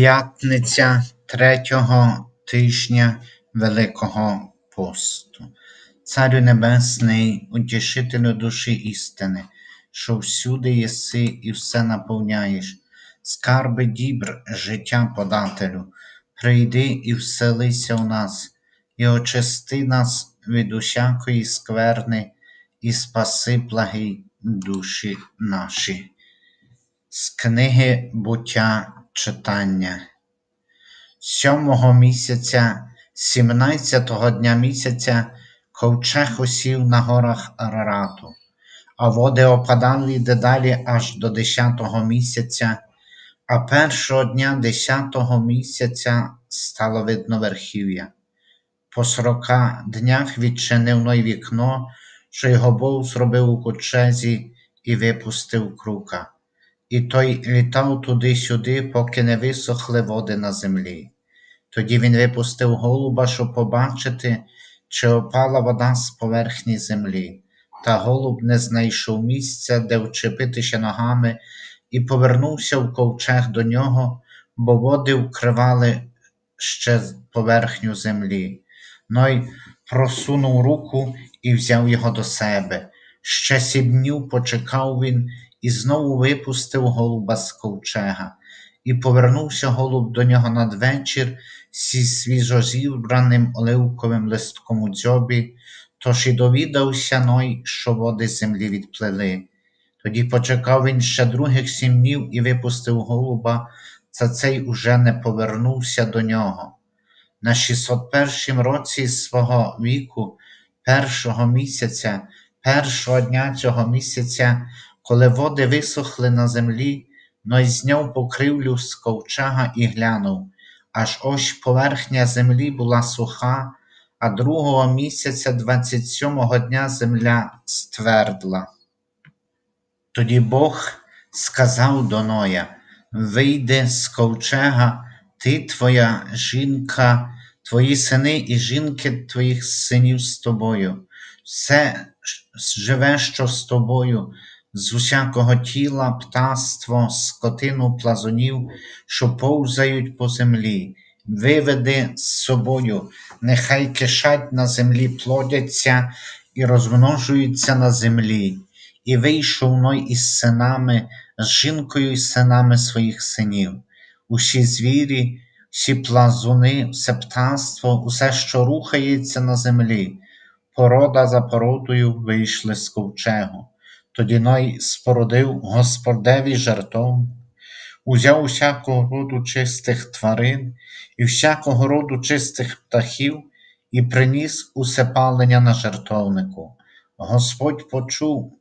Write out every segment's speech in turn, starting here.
П'ятниця третього тижня Великого посту. Царю Небесний, утішителю душі істини, що всюди єси і все наповняєш, скарби дібр життя подателю, прийди і вселися в нас, і очисти нас від усякої скверни, і спаси благі душі наші. З книги буття читання. Сьомого місяця, сімнадцятого дня місяця, ковчег осів на горах Арарату, а води опадали дедалі аж до десятого місяця, а першого дня десятого місяця стало видно верхів'я. По сорока днях відчинив ной вікно, що його Бог зробив у ковчезі і випустив крука і той літав туди-сюди, поки не висохли води на землі. Тоді він випустив голуба, щоб побачити, чи опала вода з поверхні землі, та голуб не знайшов місця, де вчепитися ногами, і повернувся в ковчег до нього, бо води вкривали ще поверхню землі. Ной просунув руку і взяв його до себе. Ще сім днів почекав він і знову випустив голуба з ковчега, і повернувся голуб до нього надвечір зі свіжозібраним оливковим листком у дзьобі, тож і довідався Ной, що води землі відплили. Тоді почекав він ще других сім днів і випустив голуба, та цей уже не повернувся до нього. На 601 році свого віку, першого місяця, першого дня цього місяця, коли води висохли на землі, Ной зняв покривлю з ковчега і глянув, аж ось поверхня землі була суха, а другого місяця двадцять сьомого дня земля ствердла. Тоді Бог сказав до Ноя: Вийди з ковчега, ти, твоя жінка, твої сини і жінки твоїх синів з тобою, все живе, що з тобою, з усякого тіла, птаство, скотину, плазунів, що повзають по землі, виведи з собою, нехай кишать на землі, плодяться і розмножуються на землі, і вийшов Ной із синами, з жінкою і синами своїх синів, усі звірі, всі плазуни, все птаство, усе, що рухається на землі, порода за породою вийшли з ковчегу. Тоді Ной спорудив Господеві жертовник, узяв усякого роду чистих тварин і всякого роду чистих птахів і приніс усе палення на жертовнику. Господь почув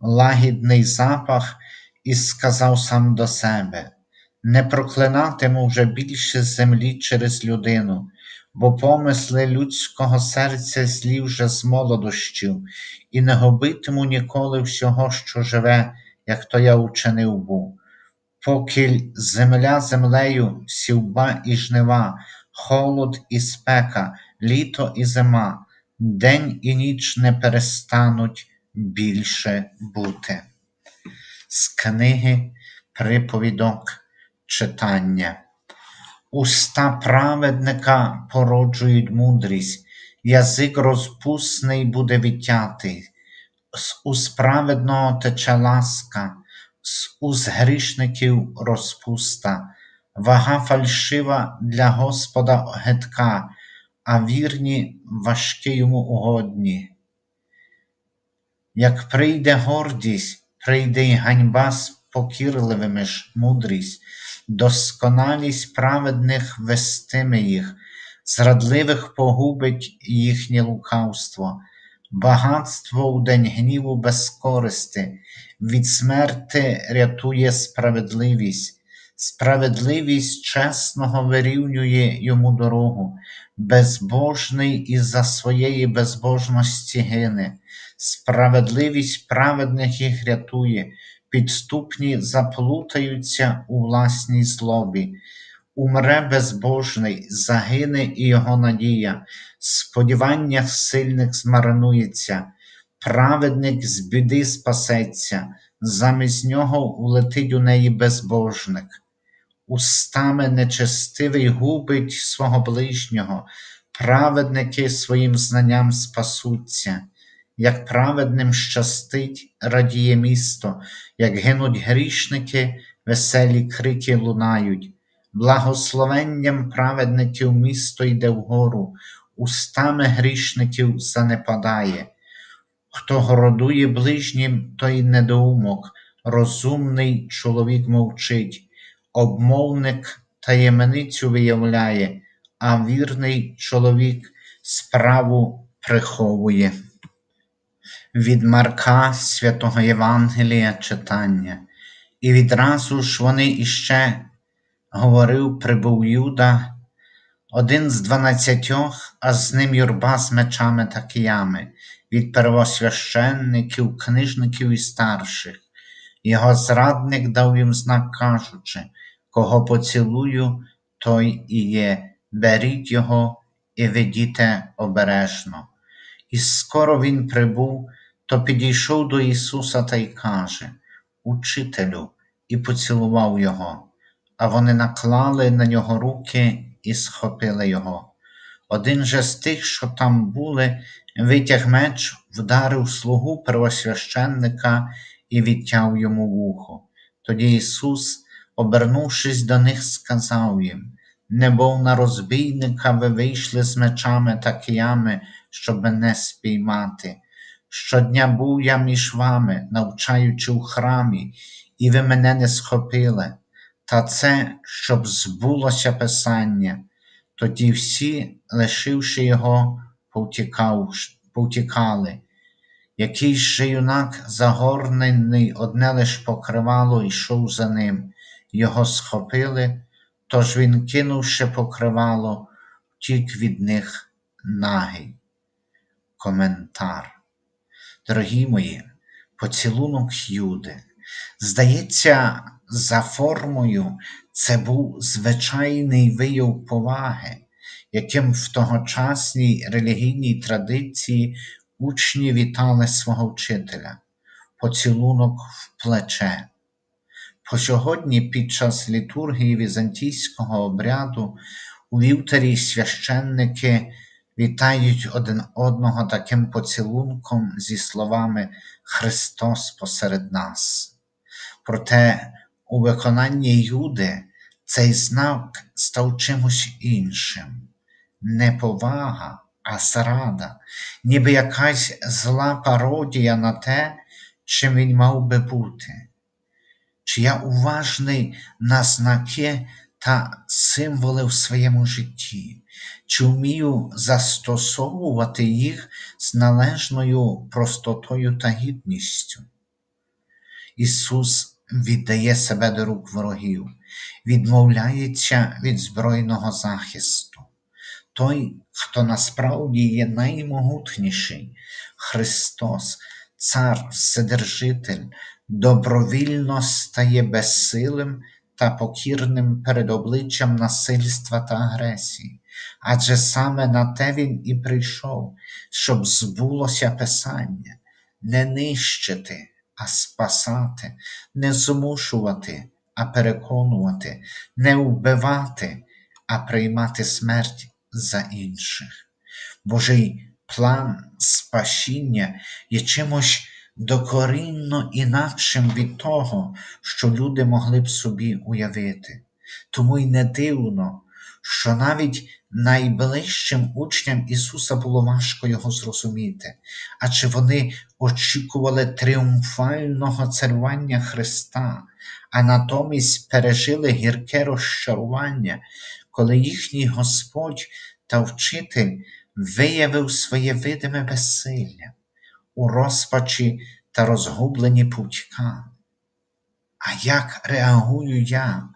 лагідний запах і сказав сам до себе: Не проклинатиму вже більше землі через людину, бо помисли людського серця злі вже з молодощів, і не губитиму ніколи всього, що живе, як то я учинив був. Поки земля землею, сівба і жнива, холод і спека, літо і зима, день і ніч не перестануть більше бути. З книги Приповідок читання. Уста праведника породжують мудрість, язик розпусний буде відтятий, з уст праведного тече ласка, з уст грішників розпуста, вага фальшива для Господа гидка, а вірні важкі йому угодні. Як прийде гордість, прийде й ганьба з покірливими ж мудрість, досконалість праведних вестиме їх, зрадливих погубить їхнє лукавство, багатство у день гніву безкористи, від смерти рятує справедливість, справедливість чесного вирівнює йому дорогу, безбожний із за своєї безбожності гине, справедливість праведних їх рятує підступні заплутаються у власній злобі, умре безбожний, загине і його надія, сподівання сильних змарнується, праведник з біди спасеться, замість нього улетить у неї безбожник. устами нечестивий губить свого ближнього, праведники своїм знанням спасуться. Як праведним щастить, радіє місто, як гинуть грішники, веселі крики лунають. Благословенням праведників місто йде вгору, устами грішників занепадає. Хто городує ближнім, той недоумок, розумний чоловік мовчить, обмовник таємницю виявляє, а вірний чоловік справу приховує. Від Марка святого Євангелія читання. І відразу ж вони іще говорив, прибув Юда, один з дванадцятьох, а з ним юрба з мечами та киями, від первосвященників, книжників і старших. Його зрадник дав їм знак, кажучи, кого поцілую, той і є, беріть його і ведіте обережно. І скоро він прибув, то підійшов до Ісуса та й каже Учителю, і поцілував його, а вони наклали на нього руки і схопили його. Один же з тих, що там були, витяг меч, вдарив слугу первосвященника і відтяв йому вухо. Тоді Ісус, обернувшись до них, сказав їм Не бов на розбійника ви вийшли з мечами та киями, щоб мене спіймати. Щодня був я між вами, навчаючи в храмі, і ви мене не схопили. Та це, щоб збулося Писання. Тоді всі, лишивши його, повтікав, повтікали. Якийсь же юнак, загорнений одне лиш покривало, йшов за ним. Його схопили, тож він, кинувши покривало, втік від них нагий. Коментар. Дорогі мої, поцілунок Юди. Здається, за формою це був звичайний вияв поваги, яким в тогочасній релігійній традиції учні вітали свого вчителя, поцілунок в плече. По сьогодні під час літургії візантійського обряду у вівтарі священники вітають один одного таким поцілунком зі словами Христос посеред нас. Проте у виконанні Юди цей знак став чимось іншим не повага, а зрада, ніби якась зла пародія на те, чим він мав би бути. Чи я уважний на знаки та символи в своєму житті, чи вмію застосовувати їх з належною простотою та гідністю? Ісус віддає себе до рук ворогів, відмовляється від збройного захисту. Той, хто насправді є наймогутніший, Христос, Цар, Вседержитель, добровільно стає безсилим та покірним перед обличчям насильства та агресії, адже саме на те Він і прийшов, щоб збулося Писання, не нищити а спасати, не змушувати, а переконувати, не вбивати, а приймати смерть за інших. Божий план спасіння є чимось докорінно інакшим від того, що люди могли б собі уявити. Тому й не дивно, що навіть найближчим учням Ісуса було важко його зрозуміти, адже вони очікували тріумфального царювання Христа, а натомість пережили гірке розчарування, коли їхній Господь та вчитель виявив своє видиме безсилля у розпачі та розгублені повтіками. А як реагую я?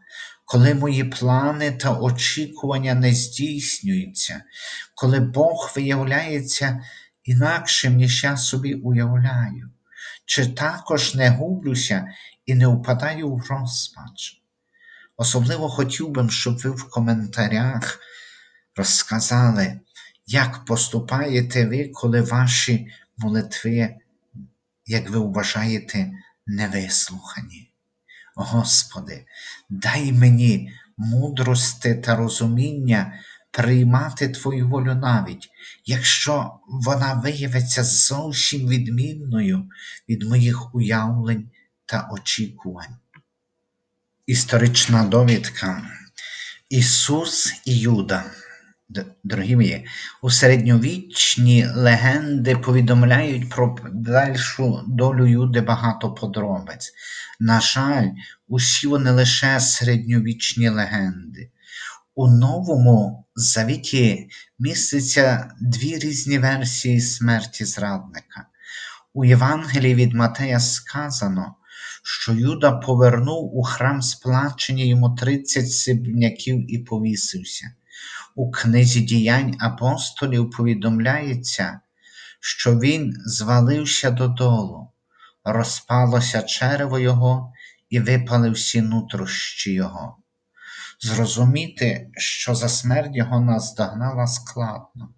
коли мої плани та очікування не здійснюються, коли Бог виявляється інакшим, ніж я собі уявляю, чи також не гублюся і не впадаю в розпач. Особливо хотів би, щоб ви в коментарях розказали, як поступаєте ви, коли ваші молитви, як ви вважаєте, невислухані. Господи, дай мені мудрости та розуміння приймати Твою волю навіть, якщо вона виявиться зовсім відмінною від моїх уявлень та очікувань. Історична довідка Ісус і Юда. Дорогі мої, у середньовічні легенди повідомляють про дальшу долю Юди багато подробиць. На жаль, усі вони лише середньовічні легенди. У Новому Завіті містяться дві різні версії смерті зрадника. У Євангелії від Матея сказано, що Юда повернув у храм сплачені йому 30 сибняків і повісився. У книзі діянь апостолів повідомляється, що він звалився додолу, розпалося черево його і випали всі нутрощі його. Зрозуміти, що за смерть його наздогнала складно,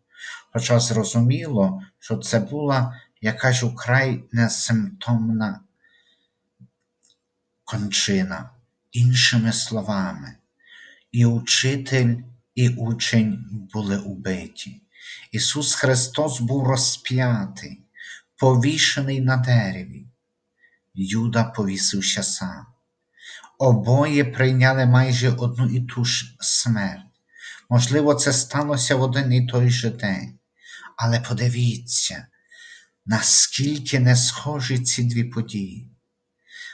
хоча зрозуміло, що це була якась украй несимптомна кончина. Іншими словами, і учитель, і учень були убиті. Ісус Христос був розп'ятий, повішений на дереві. Юда повісився сам. Обоє прийняли майже одну і ту ж смерть. Можливо, це сталося в один і той же день. Але подивіться, наскільки не схожі ці дві події.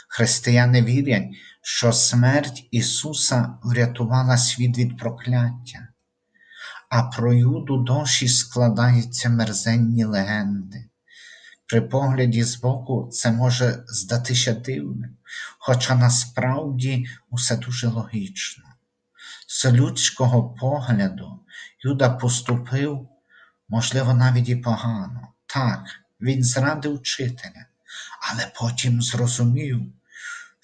Християни вірять, що смерть Ісуса врятувала світ від прокляття, а про Юду досі складаються мерзенні легенди. При погляді збоку це може здатися дивним, хоча насправді усе дуже логічно. З людського погляду Юда поступив, можливо, навіть і погано. Так, він зрадив вчителя, але потім зрозумів,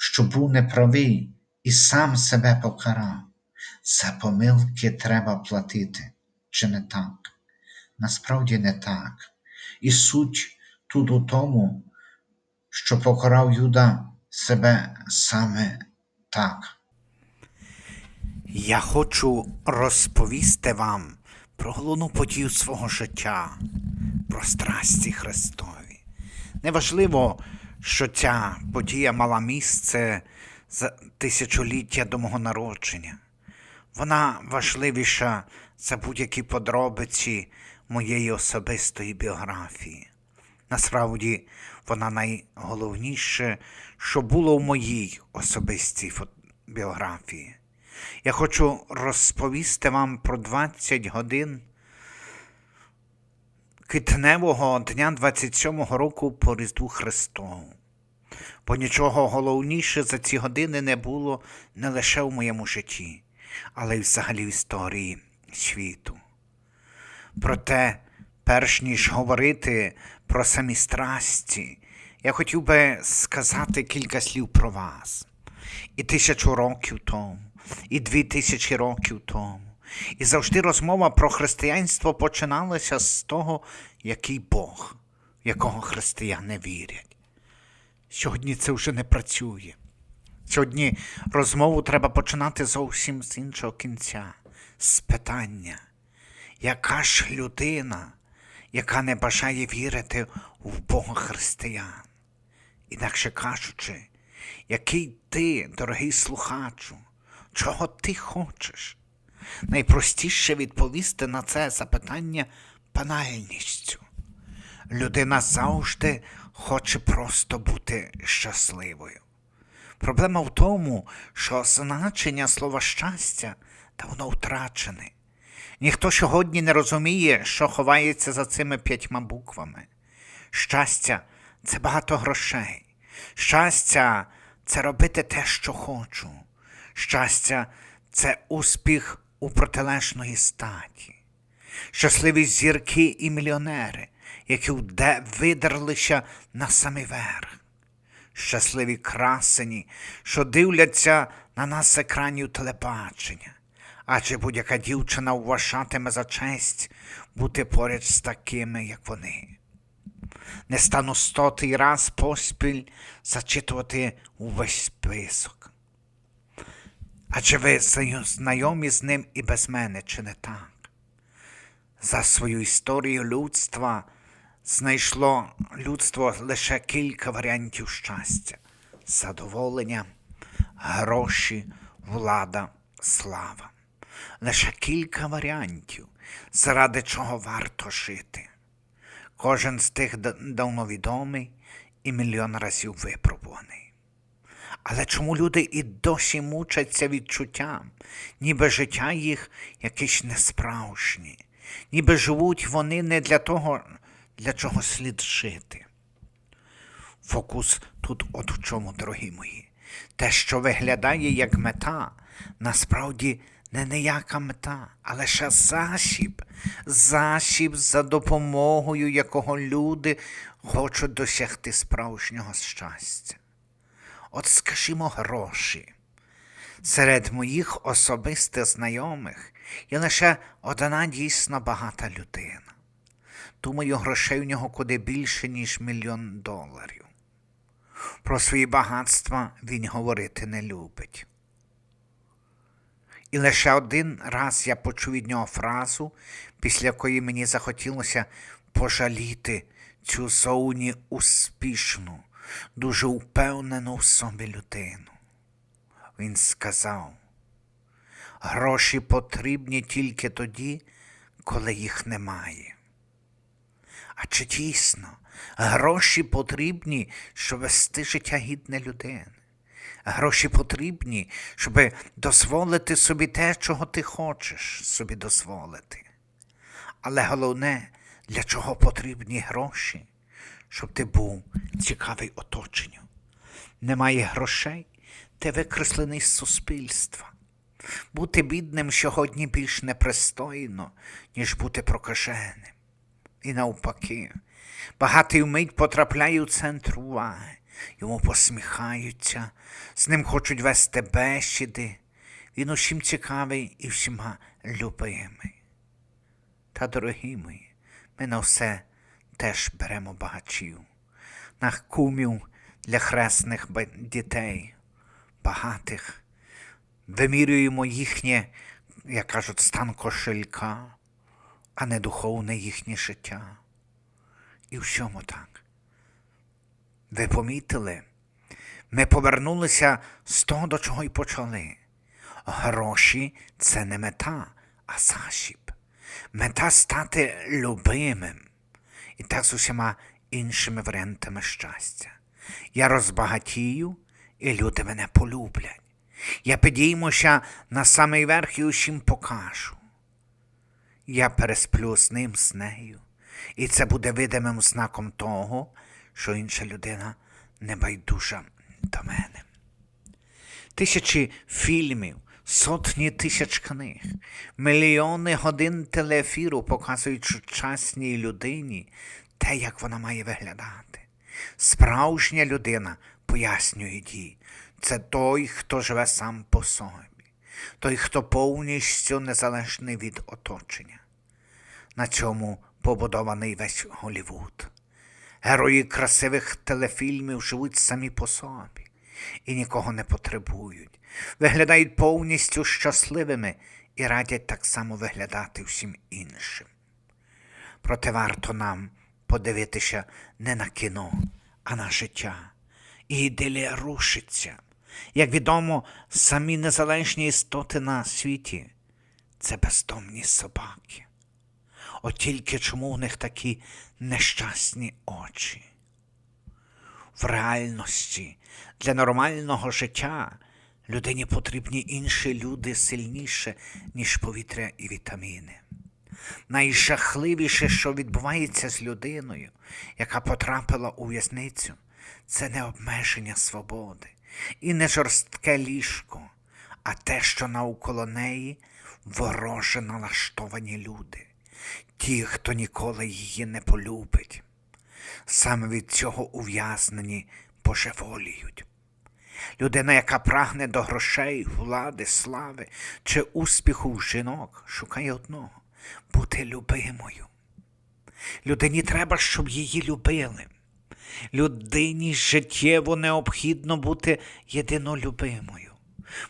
що був неправий і сам себе покарав. За помилки треба платити, чи не так? Насправді не так. І суть тут у тому, що покарав Юда себе саме так. Я хочу розповісти вам про головну подію свого життя, про страсті Христові. Неважливо, що ця подія мала місце за тисячоліття до мого народження. Вона важливіша за будь-які подробиці моєї особистої біографії. Насправді, вона найголовніше, що було в моїй особистій біографії. Я хочу розповісти вам про 20 годин квітневого дня 27-го року по Різдву Христову. Бо нічого головніше за ці години не було не лише в моєму житті, але й взагалі в історії світу. Проте, перш ніж говорити про самі страсті, я хотів би сказати кілька слів про вас. І тисячу років тому, і дві тисячі років тому. І завжди розмова про християнство починалася з того, який Бог, якого християни вірять. Сьогодні це вже не працює. Сьогодні розмову треба починати зовсім з іншого кінця, з питання, яка ж людина, яка не бажає вірити в Бога християн? Інакше кажучи, який ти, дорогий слухачу, чого ти хочеш? Найпростіше відповісти на це запитання банальністю. Людина завжди хоче просто бути щасливою. Проблема в тому, що значення слова щастя давно втрачене. Ніхто сьогодні не розуміє, що ховається за цими п'ятьма буквами. Щастя це багато грошей. Щастя це робити те, що хочу. Щастя це успіх у протилежної статі. Щасливі зірки і мільйонери, які видерлися на самий верх. Щасливі красені, що дивляться на нас з екранів телебачення. Адже будь-яка дівчина вважатиме за честь бути поряд з такими, як вони. Не стану стотий раз поспіль зачитувати увесь список. Адже ви знайомі з ним і без мене, чи не так? За свою історію людства знайшло людство лише кілька варіантів щастя: задоволення, гроші, влада, слава. Лише кілька варіантів, заради чого варто жити. Кожен з тих да- давно відомий і мільйон разів випробуваний. Але чому люди і досі мучаться відчуттям, ніби життя їх якесь несправжнє, ніби живуть вони не для того, для чого слід жити. Фокус тут от в чому, дорогі мої. Те, що виглядає як мета, насправді не ніяка мета, а лише засіб, засіб, за допомогою якого люди хочуть досягти справжнього щастя. От скажімо, гроші. Серед моїх особистих знайомих є лише одна дійсно багата людина. Думаю, грошей у нього куди більше, ніж мільйон доларів. Про свої багатства він говорити не любить. І лише один раз я почув від нього фразу, після якої мені захотілося пожаліти цю зовні успішну, дуже впевнену в собі людину. Він сказав, гроші потрібні тільки тоді, коли їх немає. А чи дійсно гроші потрібні, щоб вести життя гідне людини? Гроші потрібні, щоб дозволити собі те, чого ти хочеш собі дозволити. Але головне, для чого потрібні гроші, щоб ти був цікавий оточенню. Немає грошей, ти викреслений з суспільства. Бути бідним сьогодні більш непристойно, ніж бути прокаженим. І навпаки, багатий вмить потрапляє у центр уваги, йому посміхаються, з ним хочуть вести бесіди. Він усім цікавий і всіма любимий. Та, дорогі мої, ми на все теж беремо багачів, на кумів для хресних дітей, багатих, вимірюємо їхнє, як кажуть, стан кошелька, а не духовне їхнє життя. І в чому так? Ви помітили? Ми повернулися з того, до чого й почали. Гроші це не мета, а засіб. Мета стати любимим. І так з усіма іншими варіантами щастя. Я розбагатію, і люди мене полюблять. Я підіймуся на самий верх і усім покажу. Я пересплю з ним, з нею, і це буде видимим знаком того, що інша людина не байдужа до мене. Тисячі фільмів, сотні тисяч книг, мільйони годин телеефіру показують сучасній людині те, як вона має виглядати. Справжня людина, пояснює їй, це той, хто живе сам по собі, той, хто повністю незалежний від оточення. На цьому побудований весь Голівуд. Герої красивих телефільмів живуть самі по собі і нікого не потребують, виглядають повністю щасливими і радять так само виглядати всім іншим. Проте варто нам подивитися не на кіно, а на життя. І ідилія рушиться. Як відомо, самі незалежні істоти на світі це бездомні собаки. От тільки чому у них такі нещасні очі? В реальності для нормального життя людині потрібні інші люди сильніше, ніж повітря і вітаміни. Найжахливіше, що відбувається з людиною, яка потрапила у в'язницю, це не обмеження свободи і не жорстке ліжко, а те, що навколо неї вороже налаштовані люди, ті, хто ніколи її не полюбить. Саме від цього ув'язнені божеволіють. Людина, яка прагне до грошей, влади, слави чи успіху в жінок, шукає одного бути любимою. Людині треба, щоб її любили. Людині життєво необхідно бути єдинолюбимою.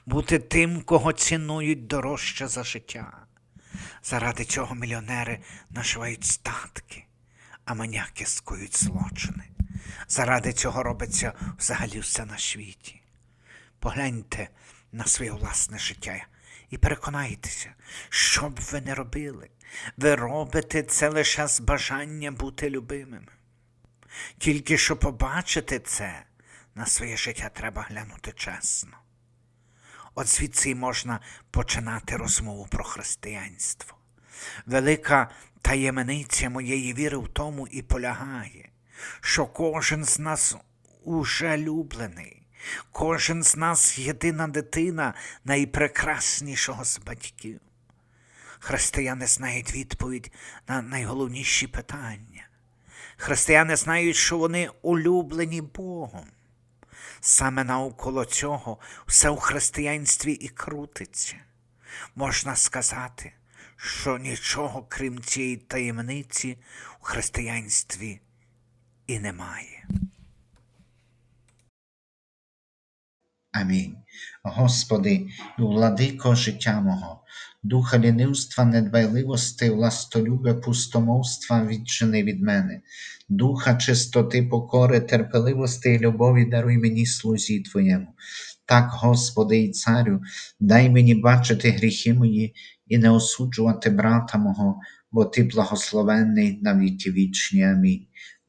бути тим, кого цінують дорожче за життя. Заради цього мільйонери наживають статки, а маняки скоюють злочини. Заради цього робиться взагалі все на світі. Погляньте на своє власне життя і переконайтеся, що б ви не робили, ви робите це лише з бажання бути любимим. Тільки щоб побачити це, на своє життя треба глянути чесно. От звідси можна починати розмову про християнство. Велика таємниця моєї віри в тому і полягає, що кожен з нас уже люблений, кожен з нас єдина дитина найпрекраснішого з батьків. Християни знають відповідь на найголовніші питання. Християни знають, що вони улюблені Богом. Саме навколо цього все у християнстві і крутиться. Можна сказати, що нічого крім цієї таємниці у християнстві і немає. Амінь. Господи, владико життя мого, духа лінивства, недбайливости, властолюбя, пустомовства відчини від мене, духа чистоти, покори, терпеливости і любові даруй мені слузі Твоєму. Так, Господи і Царю, дай мені бачити гріхи мої і не осуджувати брата мого, бо Ти благословенний на віки вічні. Амінь.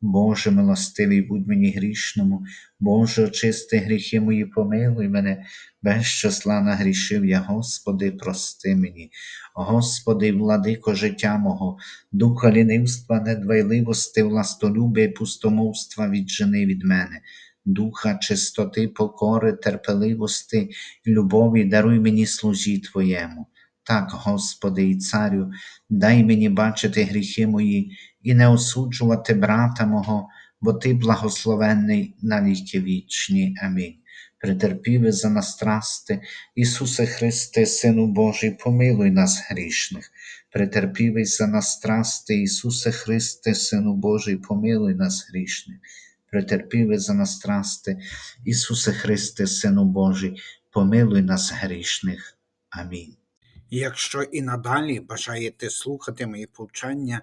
Боже милостивий, будь мені грішному, Боже, очисти гріхи мої, помилуй мене, без числа нагрішив я, Господи, прости мені. Господи, владико життя мого, духа лінивства, недбайливости, властолюбя пустомовства віджени від мене, духа чистоти, покори, терпеливости любові, даруй мені служі Твоєму. Так, Господи і Царю, дай мені бачити гріхи мої і не осуджувати брата мого, бо Ти благословенний на віки вічні. Амінь. Претерпіве за нас страсти, Ісусе Христе, Сину Божий, помилуй нас грішних. Претерпівий за нас страсти, Ісусе Христе, Сину Божий, помилуй нас грішних. Претерпіве за нас страсти, Ісусе Христе, Сину Божий, помилуй нас грішних. Амінь. Якщо і надалі бажаєте слухати мої повчання,